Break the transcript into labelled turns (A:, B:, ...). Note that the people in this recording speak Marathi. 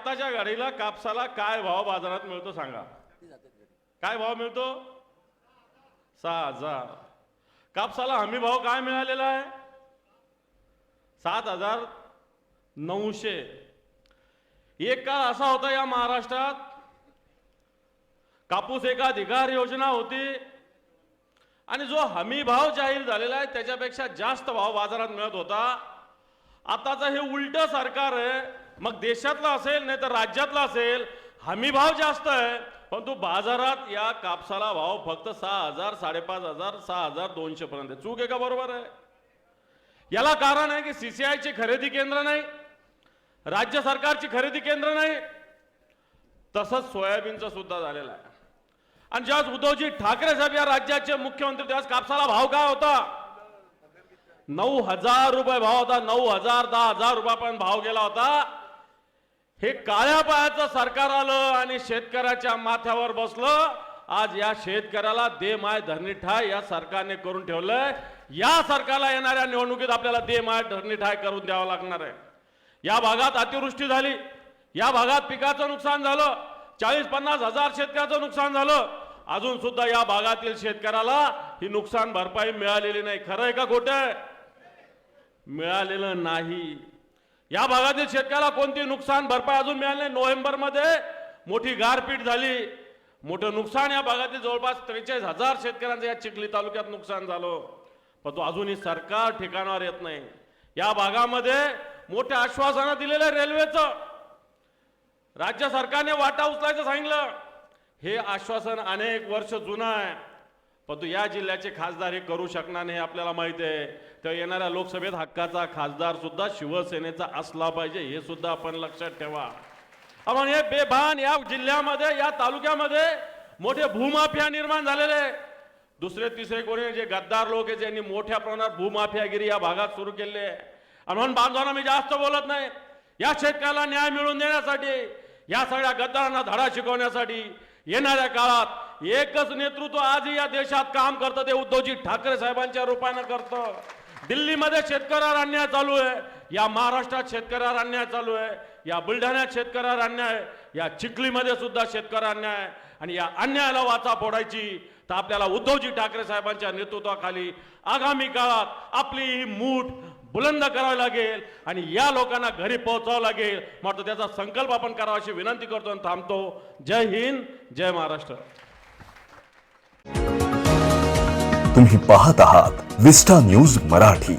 A: आत्ताच्या घडीला कापसाला काय भाव बाजारात मिळतो सांगा. काय भाव मिळतो? सहा हजार. कापसाला हमी भाव काय मिळालेला आहे? सात हजार नऊशे. एक काळ असा होता या महाराष्ट्रात कापूस एकाधिकार योजना होती आणि जो हमी भाव जाहीर झालेला आहे त्याच्यापेक्षा जास्त भाव बाजारात मिळत होता. आताचं हे उलट सरकार आहे मग देशातलं असेल नाही तर राज्यातलं असेल हमी भाव जास्त आहे परंतु बाजारात या कापसाला भाव फक्त सहा हजार साडेपाच हजार सहा हजार दोनशे पर्यंत आहे. चूक आहे का बरोबर आहे? याला कारण आहे की सीसीआयची खरेदी केंद्र नाही राज्य सरकारची खरेदी केंद्र नाही तसंच सोयाबीनचं सुद्धा झालेलं आहे. आणि ज्यास उद्धवजी ठाकरे साहेब या राज्याचे मुख्यमंत्री त्यावेळेस कापसाला भाव काय होता? नऊ हजार रुपये भाव होता नऊ हजार दहा हजार रुपयापर्यंत भाव गेला होता. हे काळ्या पायाचं सरकार आलं आणि शेतकऱ्याच्या माथ्यावर बसलं आज या शेतकऱ्याला दे माय धरणी ठाय या सरकारने करून ठेवलंय. या सरकारला येणाऱ्या निवडणुकीत आपल्याला दे माय धरणी ठाय करून द्यावं लागणार आहे. या भागात अतिवृष्टी झाली. या भागात पिकाचं नुकसान झालं. चाळीस पन्नास हजार शेतकऱ्याचं नुकसान झालं. अजून सुद्धा या भागातील शेतकऱ्याला ही नुकसान भरपाई मिळालेली नाही. खरं आहे का खोटं मिळालेलं नाही. या भागातील शेतकऱ्याला कोणती नुकसान भरपाई अजून मिळाली नाही. नोव्हेंबरमध्ये मोठी गारपीट झाली. मोठं नुकसान या भागातील जवळपास त्रेचाळीस हजार शेतकऱ्यांचं या चिखली तालुक्यात नुकसान झालं. पण तो अजूनही सरकार ठिकाणावर येत नाही. या भागामध्ये मोठ्या आश्वासनं दिलेलं आहे रेल्वेचं. राज्य सरकारने वाटा उचलायचं सांगितलं. हे आश्वासन अनेक वर्ष जुनं आहे. परंतु या जिल्ह्याचे खासदार हे करू शकणार नाही हे आपल्याला माहिती आहे. तर येणाऱ्या लोकसभेत हक्काचा खासदार सुद्धा शिवसेनेचा असला पाहिजे हे सुद्धा आपण लक्षात ठेवा. आपण हे बेभान या जिल्ह्यामध्ये या तालुक्यामध्ये मोठे भूमाफिया निर्माण झालेले आहे. दुसरे तिसरे कोणी जे गद्दार लोक आहेत ज्यांनी मोठ्या प्रमाणात भूमाफियागिरी या भागात सुरू केली आहे. आणि म्हणून बांधवांना मी जास्त बोलत नाही. या शेतकऱ्याला न्याय मिळवून देण्यासाठी या सगळ्या गद्दारांना धडा शिकवण्यासाठी येणाऱ्या काळात एकच नेतृत्व आजही या देशात काम करतं ते उद्धवजी ठाकरे साहेबांच्या रूपानं करतं दिल्लीमध्ये शेतकऱ्यावर अन्याय चालू आहे या महाराष्ट्रात शेतकऱ्यावर अन्याय चालू आहे या बुलढाण्यात शेतकऱ्यावर अन्याय या चिखलीमध्ये सुद्धा शेतकऱ्यावर अन्याय आहे. आणि या अन्यायाला वाचा फोडायची तर आपल्याला उद्धवजी ठाकरे साहेबांच्या नेतृत्वाखाली आगामी काळात आपली ही मूठ बुलंद करावी लागेल आणि या लोकांना घरी पोहोचावं लागेल. मात्र त्याचा संकल्प आपण करावा अशी विनंती करतो आणि थांबतो. जय हिंद जय महाराष्ट्र.
B: तुम्ही पाहत आहात विस्टा न्यूज मराठी.